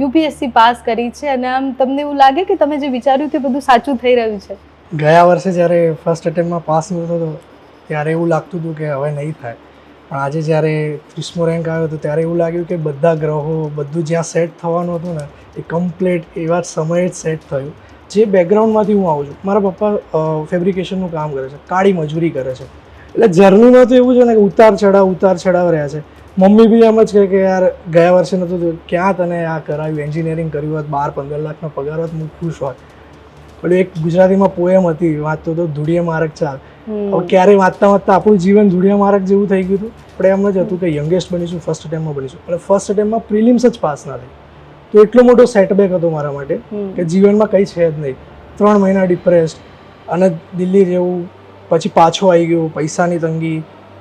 UPSC pass કરી છે અને આમ તમને એવું લાગે કે તમે જે વિચાર્યું તે બધું સાચું થઈ રહ્યું છે? ગયા વર્ષે જ્યારે ફર્સ્ટ અટેમ્પમાં પાસ નહોતો હતો ત્યારે એવું લાગતું હતું કે હવે નહીં થાય. પણ આજે જ્યારે ત્રીસમો રેન્ક આવ્યો હતો ત્યારે એવું લાગ્યું કે બધા ગ્રહો, બધું જ્યાં સેટ થવાનું હતું ને, એ કમ્પ્લીટ એવા સમયે જ સેટ થયું. જે બેકગ્રાઉન્ડમાંથી હું આવું છું, મારા પપ્પા ફેબ્રિકેશનનું કામ કરે છે, કાળી મજૂરી કરે છે. એટલે જર્નીમાં તો એવું છે ને કે ઉતાર ચઢાવ ઉતાર ચઢાવ રહ્યા છે. મમ્મી બી એમ જ કહે કે યાર ગયા વર્ષે નહોતું થયું, ક્યાં તને આ કરાવ્યું એન્જિનિયરિંગ કર્યું હોત બાર પંદર લાખનો પગાર હોત હું ખુશ હોત. પણ એક ગુજરાતીમાં પોએમ હતી વાંચતો તો ધૂળિયા માર્ગ ચાલ. હવે ક્યારે વાંચતા વાંચતા આપણું જીવન ધૂળિયા માર્ગ જેવું થઈ ગયું હતું. પણ એમ જ હતું કે યંગેસ્ટ બનીશું ફર્સ્ટ અટેમ્પમાં બનીશું. અને ફર્સ્ટ અટેમ્પમાં પ્રિલિમ્સ જ પાસ ના થઈ. તો એટલો મોટો સેટબેક હતો મારા માટે કે જીવનમાં કંઈ છે જ નહીં. ત્રણ મહિના ડિપ્રેસ્ડ અને દિલ્હી જેવું પછી પાછો આવી ગયો પૈસાની તંગી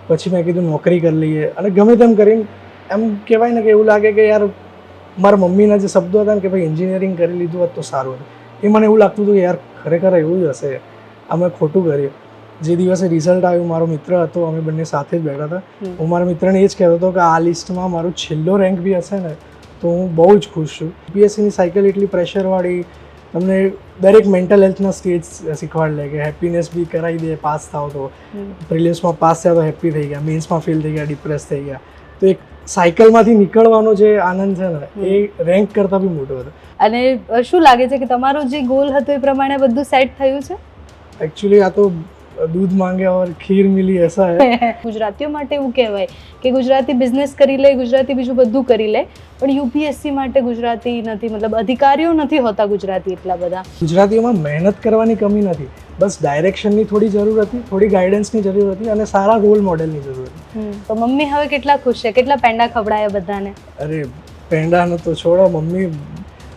પછી મેં કીધું નોકરી કરી લઈએ. અને ગમે તેમ કરીને એમ કહેવાય ને કે એવું લાગે કે યાર મારા મમ્મીના જે શબ્દો હતા ને કે ભાઈ એન્જિનિયરિંગ કરી લીધું હોત તો સારું હતું. એ મને એવું લાગતું હતું કે યાર ખરેખર એવું જ હશે. અમે ખોટું કર્યું. જે દિવસે રિઝલ્ટ આવ્યું મારો મિત્ર હતો અમે બંને સાથે જ બેઠા હતા. હું મારા મિત્રને એ જ કહેતો હતો કે આ લિસ્ટમાં મારો છેલ્લો રેન્ક બી હશે ને તો હું બહુ જ ખુશ છું. યુપીએસસીની સાયકલ એટલી પ્રેશરવાળી તમને દરેક મેન્ટલ હેલ્થના સ્ટેજ શીખવાડ લે કે હેપીનેસ બી કરાવી દે પાસ થાવ તો. પ્રિલિમ્સમાં પાસ થયા તો હેપી થઈ ગયા મેન્સમાં ફેલ થઈ ગયા ડિપ્રેસ થઈ ગયા. તો એક સાયકલમાંથી નીકળવાનો જે આનંદ છે ને એ રેન્ક કરતાં બી મોટો હતો. અને શું લાગે છે કે તમારો જે ગોલ હતો એ પ્રમાણે બધું સેટ થયું છે? એકચ્યુઅલી આ તો દૂધ માંગે ઓર ખીર મિલી એસા હે. ગુજરાતીઓ માટે એવું કહેવાય કે ગુજરાતી બિઝનેસ કરી લે ગુજરાતી બીજું બધું કરી લે પણ યુપીએસસી માટે ગુજરાતી નથી મતલબ અધિકારીઓ નથી હોતા ગુજરાતી એટલા બધા. ગુજરાતીઓમાં મહેનત કરવાની કમી નથી. બસ ડાયરેક્શનની થોડી જરૂર હતી થોડી ગાઈડન્સની જરૂર હતી અને સારા રોલ મોડેલની જરૂર હતી. તો મમ્મી હવે કેટલા ખુશ છે? કેટલા પેંડા ખવડાયા બધાને? અરે પેંડાનો તો છોડો મમ્મી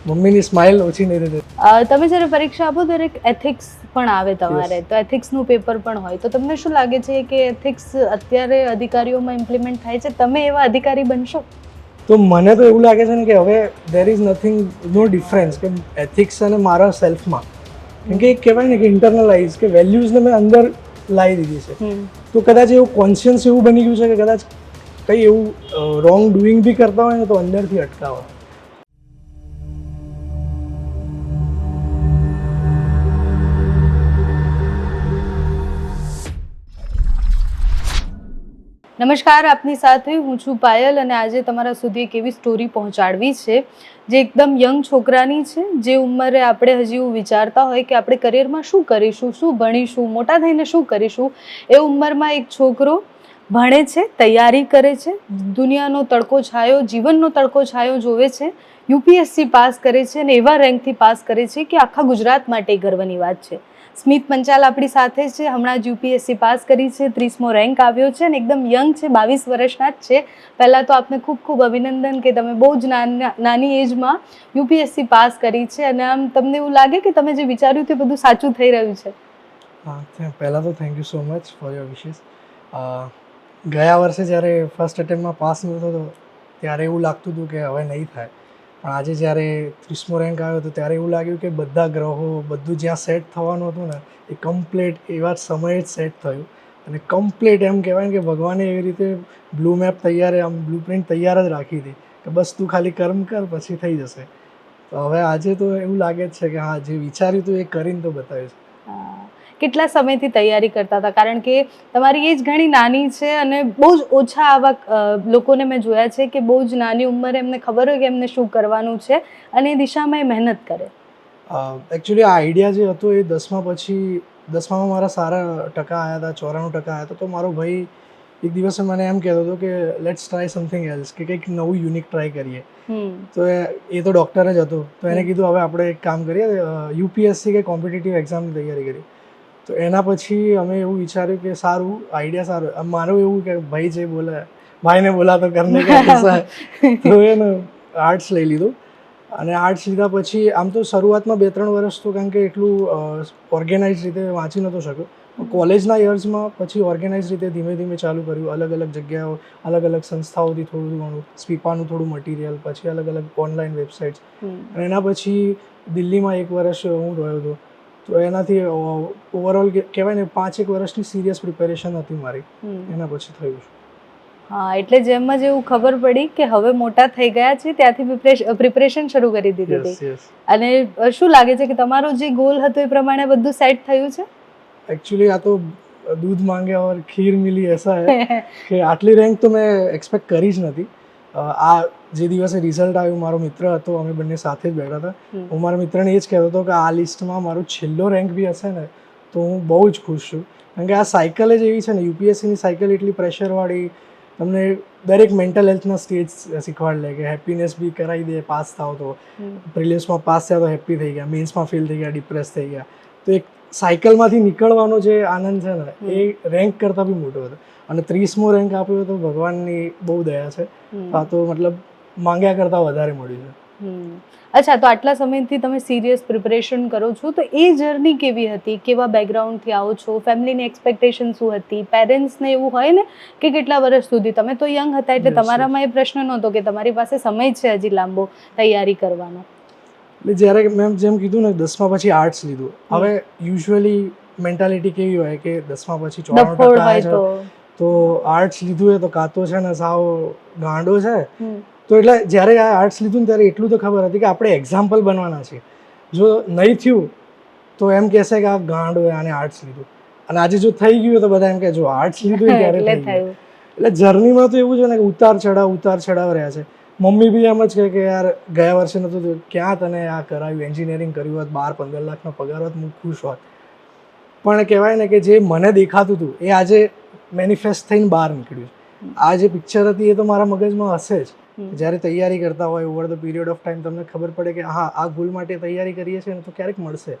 મમ્મીની સ્માઇલ ઓછી નહીં રહેતી. તમે જ્યારે પરીક્ષા આપો ત્યારે એથિક્સ પણ આવે તમારે. તો એથિક્સનું પેપર પણ હોય. તો તમને શું લાગે છે કે એથિક્સ અત્યારે અધિકારીઓમાં ઇમ્પ્લિમેન્ટ થાય છે? તમે એવા અધિકારી બનશો? તો મને તો એવું લાગે છે ને કે હવે there is nothing no difference કે એથિક્સ અને મારા સેલ્ફમાં કેમ કે એક કહેવાય ને કે ઇન્ટરનલાઇઝ કે વેલ્યુઝને મેં અંદર લાવી દીધી છે. તો કદાચ એવું કોન્શિયન્સ એવું બની ગયું છે કે કદાચ કંઈ એવું રોંગ ડુઈંગ બી કરતા હોય ને તો અંદરથી અટકાવે. નમસ્કાર, આપની સાથે હું છું પાયલ અને આજે તમારા સુધી એક એવી સ્ટોરી પહોંચાડવી છે, જે એકદમ યંગ છોકરાની છે, જે ઉંમરે આપણે હજી એવું વિચારતા હોય કે આપણે કરિયરમાં શું કરીશું, શું ભણીશું, મોટા થઈને શું કરીશું, એ ઉંમરમાં એક છોકરો ભણે છે, તૈયારી કરે છે, દુનિયાનો તડકો છાયો, જીવનનો તડકો છાયો જોવે છે યુપીએસસી પાસ કરે છે અને એવા રેન્કથી પાસ કરે છે કે આખા ગુજરાત માટે ગર્વની વાત છે. સ્મિત પંચાલ આપણી સાથે છે. હમણાં જ યુપીએસસી પાસ કરી છે. ત્રીસમો રેન્ક આવ્યો છે અને એકદમ યંગ છે. બાવીસ વર્ષના જ છે. પહેલાં તો આપને ખૂબ ખૂબ અભિનંદન કે તમે બહુ જ નાના એજમાં યુપીએસસી પાસ કરી છે. અને આમ તમને એવું લાગે કે તમે જે વિચાર્યું તે બધું સાચું થઈ રહ્યું છે? હા પહેલાં તો thank you so much for your wishes. ગયા વર્ષે જ્યારે ફર્સ્ટ અટેમ્પમાં પાસ નહોતો તો ત્યારે એવું લાગતું હતું કે હવે નહીં થાય. પણ આજે જ્યારે ત્રીસમો રેન્ક આવ્યો હતો ત્યારે એવું લાગ્યું કે બધા ગ્રહો, બધું જ્યાં સેટ થવાનું હતું ને, એ કમ્પ્લીટ એવા સમયે જ સેટ થયું. અને કમ્પ્લીટ એમ કહેવાય કે ભગવાને એવી રીતે બ્લુ મેપ તૈયાર, આમ બ્લુ પ્રિન્ટ તૈયાર જ રાખી હતી કે બસ તું ખાલી કર્મ કર, પછી થઈ જશે. તો હવે આજે તો એવું લાગે જ છે કે હા, જે વિચાર્યું હતું એ કરીને તો બતાવ્યું છે કેટલા સમયથી તૈયારી કરતા હતા? કારણ કે તમારી એજ ઘણી નાની છે અને બહુ જ ઓછા આવા લોકોને મેં જોયા છે કે બહુ જ નાની ઉંમરે એમને ખબર હોય કે એમને શું કરવાનું છે અને એ દિશામાં એ મહેનત કરે. એકચ્યુઅલી આ આઈડિયા જે હતો એ દસમા પછી દસમામાં મારા સારા ટકા આવ્યા હતા ચોરાણું ટકા આવ્યા હતા તો મારો ભાઈ એક દિવસે મને એમ કહેતો હતો કે લેટ્સ ટ્રાય સમથિંગ એલ્સ કે કંઈક નવું યુનિક ટ્રાય કરીએ. તો એ તો ડૉક્ટર જ હતો. તો એને કીધું હવે આપણે એક કામ કરીએ યુપીએસસી કે કોમ્પિટિટિવ એક્ઝામની તૈયારી કરી તો એના પછી અમે એવું વિચાર્યું કે સારું આઈડિયા સારો. મારું એવું કે ભાઈ જે બોલે ભાઈને બોલા તો કરને. તો એને આર્ટ્સ લઈ લીધું. અને આર્ટ્સ લીધા પછી આમ તો શરૂઆતમાં બે ત્રણ વર્ષ તો કારણ કે એટલું ઓર્ગેનાઇઝ રીતે વાંચી નહોતો શક્યો. કોલેજના યર્સમાં પછી ઓર્ગેનાઇઝ રીતે ધીમે ધીમે ચાલુ કર્યું. અલગ અલગ જગ્યાઓ અલગ અલગ સંસ્થાઓથી થોડું ઘણું સ્પીપાનું થોડું મટીરિયલ પછી અલગ અલગ ઓનલાઈન વેબસાઇટ્સ અને એના પછી દિલ્હીમાં એક વર્ષ હું રહ્યો હતો. તો એનાથી ઓવરઓલ કહેવાય ને પાંચેક વર્ષની સિરિયસ પ્રિપેરેશન હતી મારી. એના પછી થયું છે. હા એટલે જેમ જ એવું ખબર પડી કે હવે મોટા થઈ ગયા છે ત્યાંથી પ્રિપરેશન શરૂ કરી દીધી હતી. અને શું લાગે છે કે તમારો જે ગોલ હતો એ પ્રમાણે બધું સેટ થયું છે? એકચ્યુઅલી આ તો દૂધ માંગે ઓર ખીર મિલી એસા હે કે આટલી રેન્ક તો મેં એક્સપેક્ટ કરી જ નથી. આ જે દિવસે રિઝલ્ટ આવ્યું મારો મિત્ર હતો અમે બંને સાથે જ બેઠા હતા. હું મારા મિત્રને એ જ કહેતો હતો કે આ લિસ્ટમાં મારો છેલ્લો રેન્ક બી હશે ને તો હું બહુ જ ખુશ છું. કારણ કે આ સાયકલ જ એવી છે ને યુપીએસસીની સાયકલ એટલી પ્રેશરવાળી તમને દરેક મેન્ટલ હેલ્થના સ્ટેજ શીખવાડી લે કે હેપીનેસ બી કરાવી દે પાસ થાવ તો. પ્રિલિયમ્સમાં પાસ થયા તો હેપી થઈ ગયા મેન્સમાં ફેલ થઈ ગયા ડિપ્રેસ થઈ ગયા. તો એક સાયકલમાંથી નીકળવાનો જે આનંદ છે ને એ રેન્ક કરતાં બી મોટો હતો. અને ત્રીસમો રેન્ક આપ્યો તો ભગવાનની બહુ દયા છે. આ તો મતલબ માંગ્યા કરતાં વધારે મળ્યું છે. અચ્છા તો આટલા સમયથી તમે સિરિયસ પ્રિપરેશન કરો છો તો એ જર્ની કેવી હતી? કેવા બેકગ્રાઉન્ડથી આવો છો? ફેમિલીની એક્સપેક્ટેશન શું હતી? પેરેન્ટ્સને એવું હોય ને કે કેટલા વર્ષ સુધી? તમે તો યંગ હતા એટલે. તમારામાં એ પ્રશ્ન નહોતો કે તમારી પાસે સમય છે હજી લાંબો તૈયારી કરવાનો. એટલે જ્યારે મેં જેમ કીધું ને દસમા પછી આર્ટ્સ લીધું. હવે યુઝ્યુઅલી મેન્ટાલિટી કેવી હોય કે દસમા પછી ચોરાણું ટકા તો આર્ટ્સ લીધું હોય તો કાતો છે ને સાવ ગાંડો છે. તો એટલે જ્યારે આ આર્ટ્સ લીધું ને ત્યારે એટલું તો ખબર હતી કે આપણે એક્ઝામ્પલ બનવાના છે જો નહીં થયું તો એમ કહેશે કે આ ગાંડો આને આર્ટ્સ લીધું. અને આજે જો થઈ ગયું તો બધા એમ કે જો આર્ટ્સ લીધું ત્યારે એટલે જર્નીમાં તો એવું છે ને કે ઉતાર ચડાવ ઉતાર ચડાવ રહ્યા છે. મમ્મી બી એમ જ કહે કે યાર ગયા વર્ષે નતું ક્યાં તને આ કરાવ્યું એન્જિનિયરિંગ કર્યું હોત બાર પંદર લાખનો પગાર હોત હું ખુશ હોત. પણ કહેવાય ને કે જે મને દેખાતું હતું એ આજે મેનિફેસ્ટ થઈને બહાર નીકળ્યું આ જે પિક્ચર હતી એ તો મારા મગજમાં હશે જ. જ્યારે તૈયારી કરતા હોય over the period of time તમને ખબર પડે કે હા આ ગોલ માટે તૈયારી કરીએ છીએ તો ક્યારેક મળશે.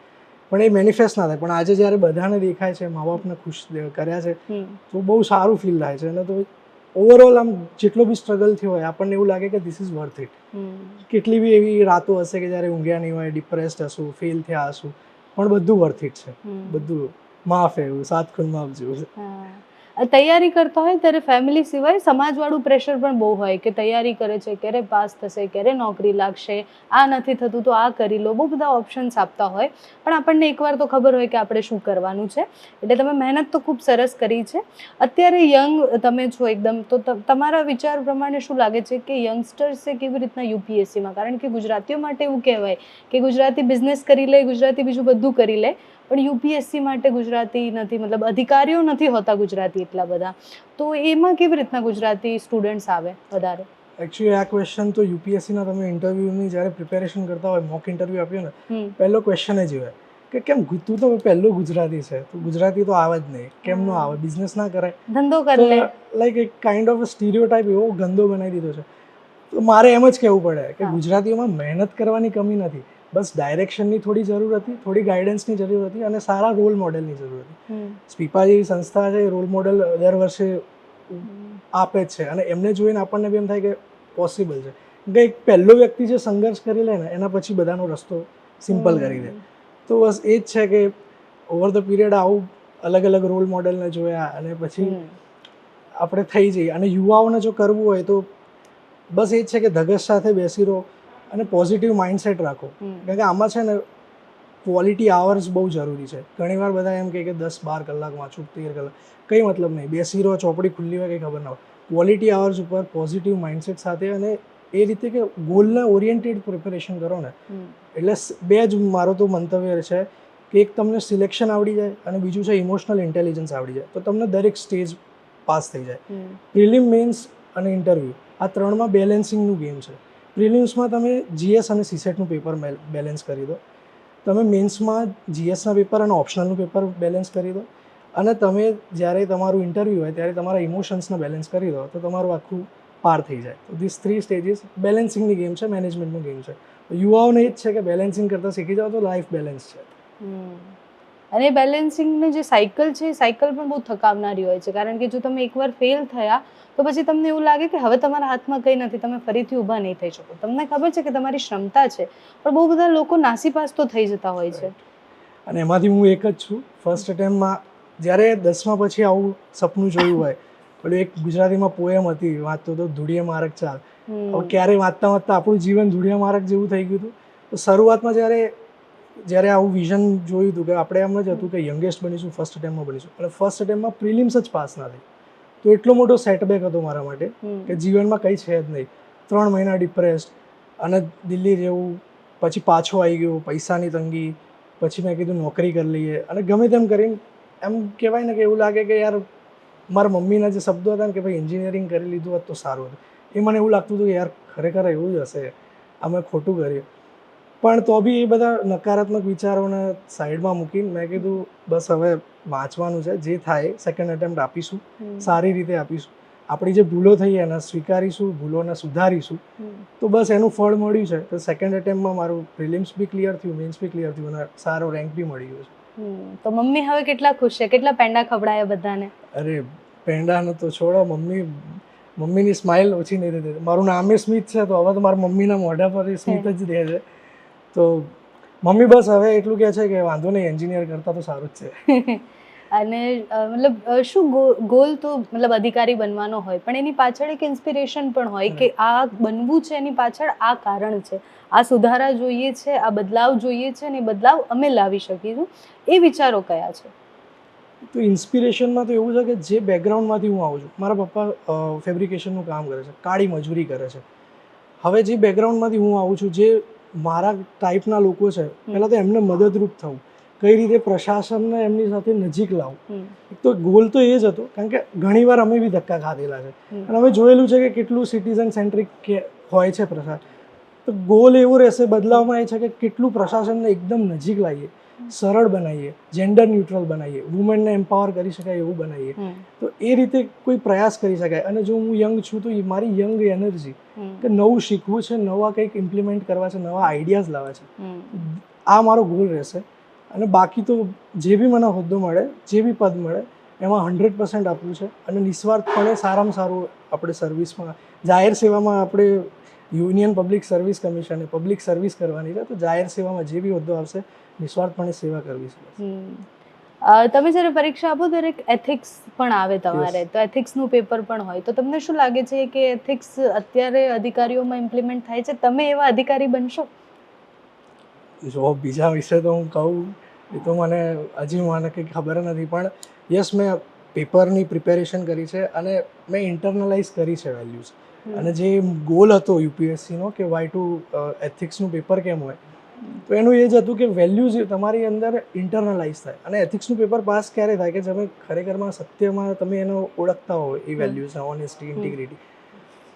પણ એ મેનિફેસ્ટ ના થાય. પણ આજે જ્યારે બધાને દેખાય છે મા બાપને ખુશ કર્યા છે તો બહુ સારું ફીલ થાય છે. અને તો ઓવરઓલ આમ જેટલો બી સ્ટ્રગલ થયો હોય આપણને એવું લાગે કે ધીસ ઇઝ વર્થ ઇટ કેટલી બી એવી રાતો હશે કે જ્યારે ઊંઘ્યા નહીં હોય ડિપ્રેસ્ડ હશું ફેલ થયા હશું પણ બધું વર્થ ઇટ છે. બધું માફ એવું સાત ખૂન માફ જેવું છે હા. આ તૈયારી કરતા હોય ત્યારે ફેમિલી સિવાય સમાજવાળું પ્રેશર પણ બહુ હોય કે તૈયારી કરે છે, ક્યારે પાસ થશે, ક્યારે નોકરી લાગશે, આ નથી થતું તો આ કરી લો, બહુ બધા ઓપ્શન્સ આપતા હોય. પણ આપણને એકવાર તો ખબર હોય કે આપણે શું કરવાનું છે. એટલે તમે મહેનત તો ખૂબ સરસ કરી છે. અત્યારે યંગ તમે છો એકદમ, તો તમારા વિચાર પ્રમાણે શું લાગે છે કે યંગસ્ટર્સે કેવી રીતના યુપીએસસીમાં? કારણ કે ગુજરાતીઓ માટે એવું કહેવાય કે ગુજરાતી બિઝનેસ કરી લે, ગુજરાતી બીજું બધું કરી લે. પણ યુપીએસસી માટે ગુજરાતી નથી મતલબ અધિકારીઓ નથી હોતા ગુજરાતી એટલા બધા. તો એમાં કેવી રીતના ગુજરાતી સ્ટુડન્ટ્સ આવે વધારે? એકચ્યુઅલી આ ક્વેશ્ચન તો યુપીએસસીના તમે ઇન્ટરવ્યૂની જ્યારે પ્રિપેરેશન કરતા હોય મોક ઇન્ટરવ્યૂ આપ્યો ને પહેલો ક્વેશ્ચન જ હોય કે કેમ તું તો પહેલો ગુજરાતી છે તો ગુજરાતી તો આવે જ નહીં કેમ નો આવે બિઝનેસ ના કરાય ધંધો કરે લાઈક એક કાઇન્ડ ઓફ સ્ટીરિયો ટાઈપ એવો ગંદો બનાવી દીધો છે. તો મારે એમ જ કહેવું પડે કે ગુજરાતીઓમાં મહેનત કરવાની કમી નથી. બસ ડાયરેક્શનની થોડી જરૂર હતી થોડી ગાઈડન્સની જરૂર હતી અને સારા રોલ મોડેલની જરૂર હતી. સ્પીપા જેવી સંસ્થા છે રોલ મોડેલ દર વર્ષે આપે જ છે અને એમને જોઈને આપણને બી એમ થાય કે પોસિબલ છે. કે એક પહેલો વ્યક્તિ જે સંઘર્ષ કરી લે ને એના પછી બધાનો રસ્તો સિમ્પલ કરી દે. તો બસ એ જ છે કે ઓવર ધ પીરિયડ આવું અલગ અલગ રોલ મોડેલને જોયા અને પછી આપણે થઈ જઈએ. અને યુવાઓને જો કરવું હોય તો બસ એ જ છે કે ધગશ સાથે બેસી રહો. અને પોઝિટિવ માઇન્ડસેટ રાખો. કારણ કે આમાં છે ને ક્વોલિટી આવર્સ બહુ જરૂરી છે. ઘણીવાર બધા એમ કહે કે દસ બાર કલાક વાંચું તેર કલાક. કંઈ મતલબ નહીં. બેસી રહો ચોપડી ખુલ્લી હોય કંઈ ખબર ના હોય. ક્વોલિટી આવર્સ ઉપર પોઝિટિવ માઇન્ડસેટ સાથે અને એ રીતે કે ગોલને ઓરિએન્ટેડ પ્રિપેરેશન કરો ને. એટલે બે જ મારો તો મંતવ્ય છે કે એક તમને સિલેક્શન આવડી જાય અને બીજું છે ઇમોશનલ ઇન્ટેલિજન્સ આવડી જાય. તો તમને દરેક સ્ટેજ પાસ થઈ જાય. પ્રિલિમ મેન્સ અને ઇન્ટરવ્યૂ આ ત્રણમાં બેલેન્સિંગનું ગેમ છે. પ્રિલિમ્સમાં તમે જીએસ અને સીસેટનું પેપર બેલેન્સ કરી દો. તમે મેન્સમાં જીએસના પેપર અને ઓપ્શનલનું પેપર બેલેન્સ કરી દો. અને તમે જ્યારે તમારું ઇન્ટરવ્યૂ હોય, ત્યારે તમારા ઇમોશન્સને બેલેન્સ કરી દો, તો તમારું આખું પાર થઈ જાય. તો ધીસ થ્રી સ્ટેજીસ બેલેન્સિંગની ગેમ છે મેનેજમેન્ટનું ગેમ છે. યુવાઓને એ જ છે કે બેલેન્સિંગ કરતાં શીખી જાઓ તો લાઈફ બેલેન્સ છે. અને બેલેન્સિંગની જે સાયકલ છે એ સાયકલ પણ બહુ થકાવનારી હોય છે. કારણ કે જો તમે એકવાર ફેલ થયા તો પછી તમને એવું લાગે કે હવે તમારા હાથમાં કંઈ નથી તમે ફરીથી ઊભા નહીં થઈ શકો. તમને ખબર છે કે તમારી ક્ષમતા છે પણ બહુ બધા લોકો નાસીપાસ તો થઈ જતા હોય છે. અને એમાંથી હું એક જ છું. ફર્સ્ટ અટેમ્પમાં જ્યારે દસમા પછી આવું સપનું જોયું હોય પેલું એક ગુજરાતીમાં પોએમ હતી વાંચતો તો ધૂળિયા માર્ગ ચાલ. હવે ક્યારે વાંચતા વાંચતા આપણું જીવન ધૂળિયા માર્ગ જેવું થઈ ગયું હતું. તો શરૂઆતમાં જ્યારે જ્યારે આવું વિઝન જોયું હતું કે આપણે એમ જ હતું કે યંગેસ્ટ બનીશું ફર્સ્ટ અટેમ્પમાં બનીશું. અને ફર્સ્ટ અટેમ્પમાં પ્રિલિમ્સ જ પાસ ના થઈ. તો એટલો મોટો સેટબેક હતો મારા માટે કે જીવનમાં કંઈ છે જ નહીં. ત્રણ મહિના ડિપ્રેસ્ડ અને દિલ્હી જેવું પછી પાછો આવી ગયો પૈસાની તંગી પછી મેં કીધું નોકરી કરી લઈએ. અને ગમે તેમ કરીને એમ કહેવાય ને કે એવું લાગે કે યાર મારા મમ્મીના જે શબ્દો હતા ને કે ભાઈ એન્જિનિયરિંગ કરી લીધું હોત તો સારું હતું. એ મને એવું લાગતું હતું કે યાર ખરેખર એવું જ હશે. અમે ખોટું કર્યું. પણ તો બી એ બધા નકારાત્મક વિચારોને સાઈડમાં મૂકીને મેં કીધું બસ હવે વાંચવાનું છે. જે થાય સેકન્ડ એટેમ્પ્ટ આપીશું. સારી રીતે આપીશું. આપણી જે ભૂલો થઈ એને સ્વીકારીશું ભૂલોને સુધારીશું. તો બસ એનું ફળ મળ્યું છે. તો સેકન્ડ એટેમ્પમાં મારું પ્રિલિમ્સ બી ક્લિયર થયું મેન્સ બી ક્લિયર થયું અને સારો રેન્ક બી મળી ગયો છે. તો મમ્મી હવે કેટલા ખુશ છે? કેટલા પેંડા ખવડાયા બધાને? અરે પેંડાનો તો છોડો મમ્મી મમ્મીની સ્માઇલ ઓછી નહીં થતી મારું નામે સ્મિત છે તો હવે તો મારા મમ્મીના મોઢા પર સ્મિત જ રહે છે. તો મમ્મી બસ હવે એટલું કહે છે કે વાંધો નહીં એન્જિનિયર કરતાં તો સારું જ છે. અને મતલબ શું ગોલ તો મતલબ અધિકારી બનવાનો હોય પણ એની પાછળ એક ઇન્સ્પિરેશન પણ હોય કે આ બનવું છે એની પાછળ આ કારણ છે. આ સુધારા જોઈએ છે આ બદલાવ જોઈએ છે અને એ બદલાવ અમે લાવી શકીશું. એ વિચારો કયા છે? તો ઇન્સ્પિરેશનમાં તો એવું છે કે જે બેકગ્રાઉન્ડમાંથી હું આવું છું મારા પપ્પા ફેબ્રિકેશનનું કામ કરે છે કાળી મજૂરી કરે છે. હવે જે બેકગ્રાઉન્ડમાંથી હું આવું છું જે મારા ટાઈપના લોકો છે પહેલાં તો એમને મદદરૂપ થવું. કઈ રીતે પ્રશાસનને એમની સાથે નજીક લાવવું. એક તો ગોલ તો એ જ હતો કારણ કે ઘણીવાર અમે બી ધક્કા ખાધેલા છે. અને અમે જોયેલું છે કે કેટલું સિટીઝન સેન્ટ્રિક કે હોય છે પ્રશાસન. તો ગોલ એવો રહેશે બદલાવમાં એ છે કે કેટલું પ્રશાસનને એકદમ નજીક લાવીએ. સરળ બનાવીએ જેન્ડર ન્યુટ્રલ બનાવીએ વુમેનને એમ્પાવર કરી શકાય એવું બનાવીએ. તો એ રીતે કોઈ પ્રયાસ કરી શકાય. અને જો હું યંગ છું તો મારી યંગ એનર્જી. કે નવું શીખવું છે નવા કંઈક ઇમ્પ્લિમેન્ટ કરવા છે નવા આઈડિયાઝ લાવવા છે. આ મારો ગોલ રહેશે. અને બાકી તો જે બી મને હોદ્દો મળે જે બી પદ મળે એમાં હંડ્રેડ પર્સન્ટ આપવું છે. અને નિસ્વાર્થપણે સારામાં સારું આપણે સર્વિસમાં જાહેર સેવામાં આપણે યુનિયન પબ્લિક સર્વિસ કમિશને પબ્લિક સર્વિસ કરવાની છે તો જાહેર સેવામાં જે બી હોદ્દો આવશે નિસ્વાર્થપણે સેવા કરવી છે. તમે જ્યારે પરીક્ષા આપો ત્યારે એથિક્સ પણ આવે તમારે. તો એથિક્સનું પેપર પણ હોય. તો તમને શું લાગે છે કે એથિક્સ અત્યારે અધિકારીઓમાં ઇમ્પ્લિમેન્ટ થાય છે? તમે એવા અધિકારી બનશો? જો બીજા વિશે તો હું કહું એ તો મને હજી મને કંઈ ખબર નથી. પણ યસ મેં પેપરની પ્રિપેરેશન કરી છે અને મેં ઇન્ટરનલાઇઝ કરી છે વેલ્યુઝ અને જે ગોલ હતો યુપીએસસીનો કે વાય ટુ એથિક્સનું પેપર કેમ હોય? તો એનું એ જ હતું કે વેલ્યુઝ તમારી અંદર ઇન્ટરનલાઇઝ થાય. અને એથિક્સનું પેપર પાસ ક્યારે થાય? કે તમે ખરેખરમાં સત્યમાં તમે એનો ઓળખતા હોય એ વેલ્યુઝ ઓનેસ્ટી ઇન્ટિગ્રિટી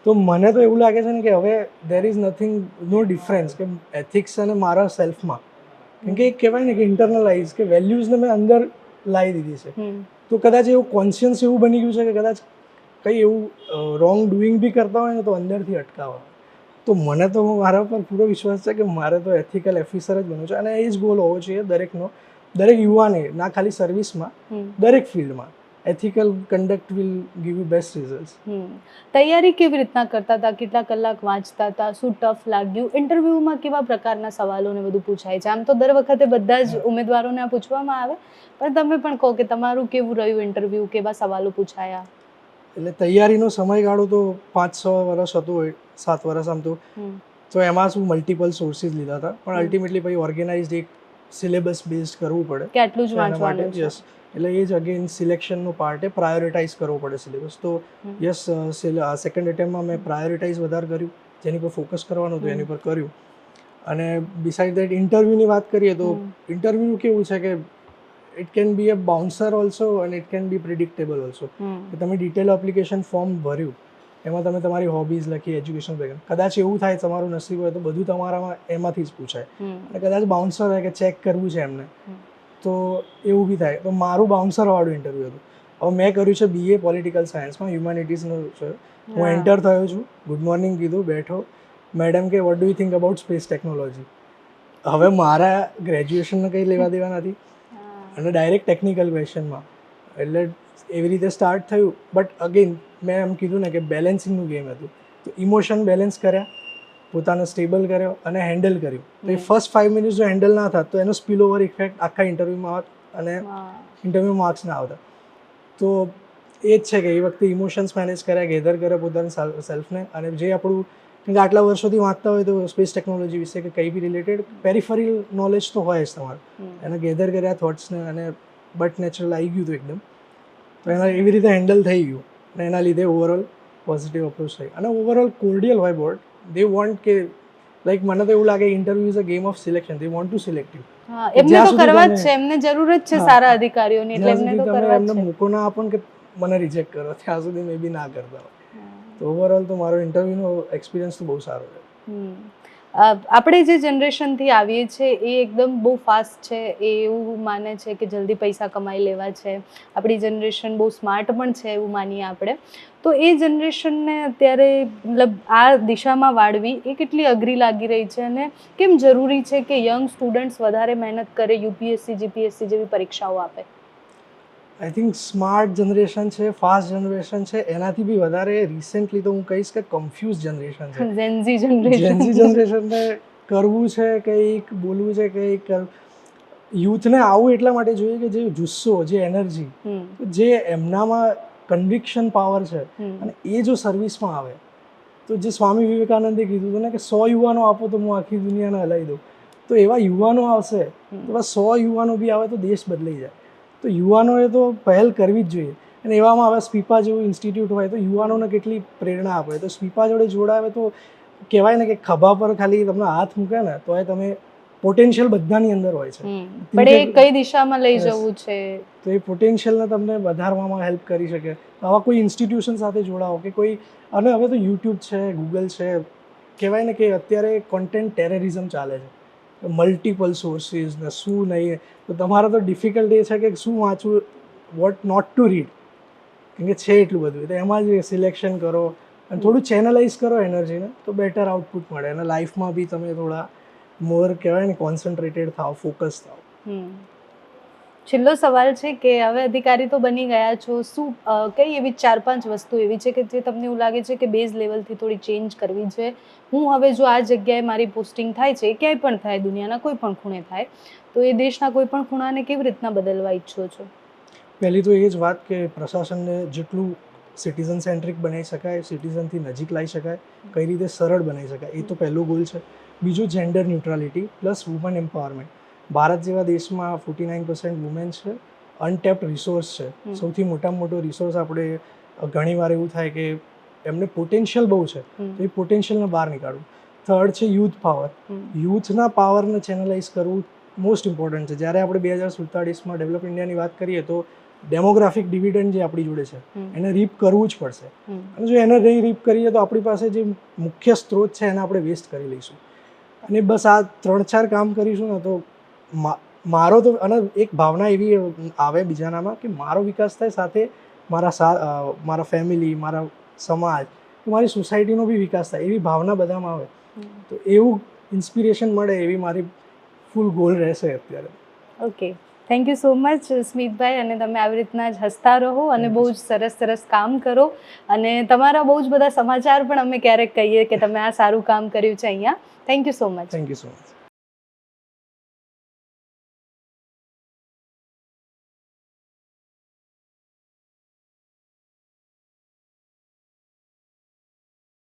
તો મને તો એવું લાગે છે ને કે હવે there is nothing no difference કે એથિક્સ અને મારા સેલ્ફમાં કેમ કે એક કહેવાય ને કે ઇન્ટરનલાઇઝ કે વેલ્યુઝને મેં અંદર લાવી દીધી છે. તો કદાચ એવું કોન્શિયન્સ એવું બની ગયું છે કે કદાચ કંઈ એવું રોંગ ડુઈંગ બી કરતા હોય ને તો અંદરથી અટકાવવા તો મને તો મારા પર પૂરો વિશ્વાસ છે કે મારે તો એથિકલ ઓફિસર જ બનવું છે અને એ જ ગોલ હોવો જોઈએ દરેકનો દરેક યુવાને ના ખાલી સર્વિસમાં દરેક ફિલ્ડમાં ethical conduct will give you best result. તૈયારી કેવી રીતના કરતા હતા? કેટલા કલાક વાંચતા હતા? શું ટફ લાગ્યું? ઇન્ટરવ્યૂમાં કેવા પ્રકારના સવાલોને બધું પૂછાય છે? આમ તો દર વખતે બધા જ ઉમેદવારોને આ પૂછવામાં આવે. પણ તમે પણ કહો કે તમારું કેવું રહ્યું ઇન્ટરવ્યૂ કેવા સવાલો પૂછાયા? એટલે તૈયારીનો સમયગાળો તો પાંચ છ વર્ષ હતો સાત વર્ષ આમ તો. તો એમાં શું મલ્ટિપલ સોર્સિસ લીધા હતા. પણ અલ્ટિમેટલી પછી ઓર્ગેનાઇઝ એક સિલેબસ બેઝ કરવું પડે. કે આટલું જ વાંચવાનું યસ એટલે એ જ અગેન સિલેક્શનનો પાર્ટ એ પ્રાયોરિટાઇઝ કરવો પડે સિલેબસ તો યસ સેકન્ડ એટેમ્પમાં મેં પ્રાયોરિટાઇઝ વધારે કર્યું. જેની પર ફોકસ કરવાનું હતું એની પર કર્યું. અને બિસાઇડ દેટ ઇન્ટરવ્યૂની વાત કરીએ તો ઇન્ટરવ્યૂ કેવું છે કે it can be a bouncer also અને it can be predictable also કે તમે ડિટેલ એપ્લિકેશન ફોર્મ ભર્યું એમાં તમે તમારી હોબીઝ લખી એજ્યુકેશન બેકગ્રાઉન્ડ કદાચ એવું થાય તમારું નસીબ હોય તો બધું તમારામાં એમાંથી જ પૂછાય. અને કદાચ બાઉન્સર હોય કે ચેક કરવું છે એમને તો એવું બી થાય. તો મારું બાઉન્સરવાળું ઇન્ટરવ્યૂ હતું. હવે મેં કર્યું છે બીએ પોલિટિકલ સાયન્સમાં હ્યુમેનિટીઝનું છે. હું એન્ટર થયો છું. ગુડ મોર્નિંગ કીધું બેઠો. મેડમ કે what do you think about space technology હવે મારા ગ્રેજ્યુએશનને કંઈ લેવા દેવા નથી. અને ડાયરેક્ટ ટેકનિકલ ક્વેશ્ચનમાં એટલે એવી રીતે સ્ટાર્ટ થયું. બટ અગેન મેં એમ કીધું ને કે બેલેન્સિંગનું ગેમ હતું. તો ઇમોશન બેલેન્સ કર્યા પોતાને સ્ટેબલ કર્યો અને હેન્ડલ કર્યું. તો એ ફર્સ્ટ ફાઇવ મિનિટ્સ જો હેન્ડલ ના થાત તો એનો સ્પીલ ઓવર ઇફેક્ટ આખા ઇન્ટરવ્યૂમાં આવત અને ઇન્ટરવ્યૂ માર્ક્સ ના આવતા. તો એ જ છે કે એ વખતે ઇમોશન્સ મેનેજ કર્યા ગેધર કર્યા પોતાના સેલ્ફને અને જે આપણું કેમ કે આટલા વર્ષોથી વાંચતા હોય તો સ્પેસ ટેકનોલોજી વિશે કે કંઈ બી રિલેટેડ પેરિફરી નોલેજ તો હોય જ તમારું. એને ગેધર કર્યા થોટ્સને અને બટ નેચરલ આવી ગયું હતું એકદમ. તો એના એવી રીતે હેન્ડલ થઈ ગયું. અને એના લીધે ઓવરઓલ પોઝિટિવ અપ્રોચ થઈ. અને ઓવરઓલ કોર્ડિયલ હોય બોર્ડ દે વોન્ટ કે લાઈક મને તો એવું લાગે interview is a game of selection they want to select you એમને તો કરવા જ છે. એમને જરૂર જ છે સારા અધિકારીઓની એટલે એમને તો કરવા જ છે. મોકો ના આપો કે મને રિજેક્ટ કરો ત્યાં સુધી મે બી ના કરતા તો ઓવરઓલ તો મારો ઇન્ટરવ્યુનો એક્સપિરિયન્સ તો બહુ સારો છે. આપણે જે જનરેશનથી આવીએ છીએ એ એકદમ બહુ ફાસ્ટ છે. એ એવું માને છે કે જલ્દી પૈસા કમાઈ લેવા છે. આપણી જનરેશન બહુ સ્માર્ટ પણ છે એવું માનીએ આપણે. તો એ જનરેશનને અત્યારે, મતલબ આ દિશામાં વાળવી એ કેટલી અઘરી લાગી રહી છે અને કેમ જરૂરી છે કે યંગ સ્ટુડન્ટ્સ વધારે મહેનત કરે યુપીએસસી જીપીએસસી જેવી પરીક્ષાઓ આપે? આઈ થિંક સ્માર્ટ જનરેશન છે ફાસ્ટ જનરેશન છે એનાથી બી વધારે રિસેન્ટલી તો હું કહીશ કે કન્ફ્યુઝ જનરેશન છે. જેન્ઝી જનરેશન જનરેશનને કરવું છે કંઈક બોલવું છે કંઈક યુથને આવું એટલા માટે જોઈએ કે જે જુસ્સો જે એનર્જી જે એમનામાં કન્વિક્શન પાવર છે અને એ જો સર્વિસમાં આવે તો જે સ્વામી વિવેકાનંદે કીધું હતું ને કે સો યુવાનો આપો તો હું આખી દુનિયાને હલાવી દઉં. તો એવા યુવાનો આવશે તો સો યુવાનો બી આવે તો દેશ બદલાઈ જાય. તો યુવાનોએ તો પહેલ કરવી જ જોઈએ. અને એવામાં હવે સ્પીપા જેવું ઇન્સ્ટિટ્યૂટ હોય તો યુવાનોને કેટલી પ્રેરણા આપે. તો સ્પીપા જોડે જોડાવે તો કહેવાય ને કે ખભા પર ખાલી તમને હાથ મૂકે ને તો એ તમે પોટેન્શિયલ બધાની અંદર હોય છે. પણ એ કઈ દિશામાં લઈ જવું છે? તો એ પોટેન્શિયલને તમને વધારવામાં હેલ્પ કરી શકે. આવા કોઈ ઇન્સ્ટિટ્યુશન સાથે જોડાઓ કે કોઈ અને હવે તો યુટ્યુબ છે ગૂગલ છે. કહેવાય ને કે અત્યારે કોન્ટેન્ટ ટેરરિઝમ ચાલે છે. મલ્ટિપલ સોર્સિસ ને શું નહીં તો તમારે તો ડિફિકલ્ટ એ છે કે શું વાંચવું વોટ નોટ ટુ રીડ કેમ કે છે એટલું બધું. તો એમાં જ સિલેક્શન કરો અને થોડું ચેનલાઇઝ કરો એનર્જીને તો બેટર આઉટપુટ મળે. અને લાઈફમાં બી તમે થોડા મોર કહેવાય ને કોન્સન્ટ્રેટેડ થાવ ફોકસ થાવ. છેલ્લો સવાલ છે કે હવે અધિકારી તો બની ગયા છો. શું કઈ એવી ચાર પાંચ વસ્તુ એવી છે કે જે તમને એવું લાગે છે કે બેઝ લેવલથી થોડી ચેન્જ કરવી છે? હું હવે જો આ જગ્યાએ મારી પોસ્ટિંગ થાય છે ક્યાંય પણ થાય, દુનિયાના કોઈ પણ ખૂણે થાય, તો એ દેશના કોઈ પણ ખૂણાને કેવી રીતના બદલવા ઈચ્છો છો? પહેલી તો એ જ વાત કે પ્રશાસનને જેટલું સિટીઝન સેન્ટ્રિક બનાવી શકાય સિટીઝનથી નજીક લાવી શકાય, કઈ રીતે સરળ બનાવી શકાય, એ તો પહેલું ગોલ છે. બીજું gender neutrality plus woman empowerment Bharat જેવા દેશમાં ફોર્ટી નાઇન પર્સન્ટ વુમેન છે. અનટેપ્ડ રિસોર્સ છે. સૌથી મોટામાં મોટો રિસોર્સ આપણે ઘણીવાર એવું થાય કે એમને પોટેન્શિયલ બહુ છે. તો એ પોટેન્શિયલને બહાર નીકાળવું. થર્ડ છે યુથ પાવર. યુથના પાવરને ચેનલાઇઝ કરવું મોસ્ટ ઇમ્પોર્ટન્ટ છે. જ્યારે આપણે બે હજાર સુડતાળીસમાં ડેવલપ ઇન્ડિયાની વાત કરીએ તો ડેમોગ્રાફિક ડિવિડન્ડ જે આપણી જોડે છે એને રીપ કરવું જ પડશે. અને જો એને નહીં રીપ કરીએ તો આપણી પાસે જે મુખ્ય સ્ત્રોત છે એને આપણે વેસ્ટ કરી લઈશું. અને બસ આ ત્રણ ચાર કામ કરીશું ને તો મારો તો અને એક ભાવના એવી આવે બીજાનામાં કે મારો વિકાસ થાય સાથે મારા સા મારા ફેમિલી મારા સમાજ મારી સોસાયટીનો બી વિકાસ થાય એવી ભાવના બધામાં આવે. તો એવું ઇન્સ્પિરેશન મળે એવી મારી ફૂલ ગોલ રહેશે અત્યારે. Okay thank you so much સ્મિતભાઈ અને તમે આવી રીતના જ હસતા રહો અને બહુ જ સરસ સરસ કામ કરો. અને તમારા બહુ જ બધા સમાચાર પણ અમે ક્યારેક કહીએ કે તમે આ સારું કામ કર્યું છે અહીંયા. Thank you so much thank you so much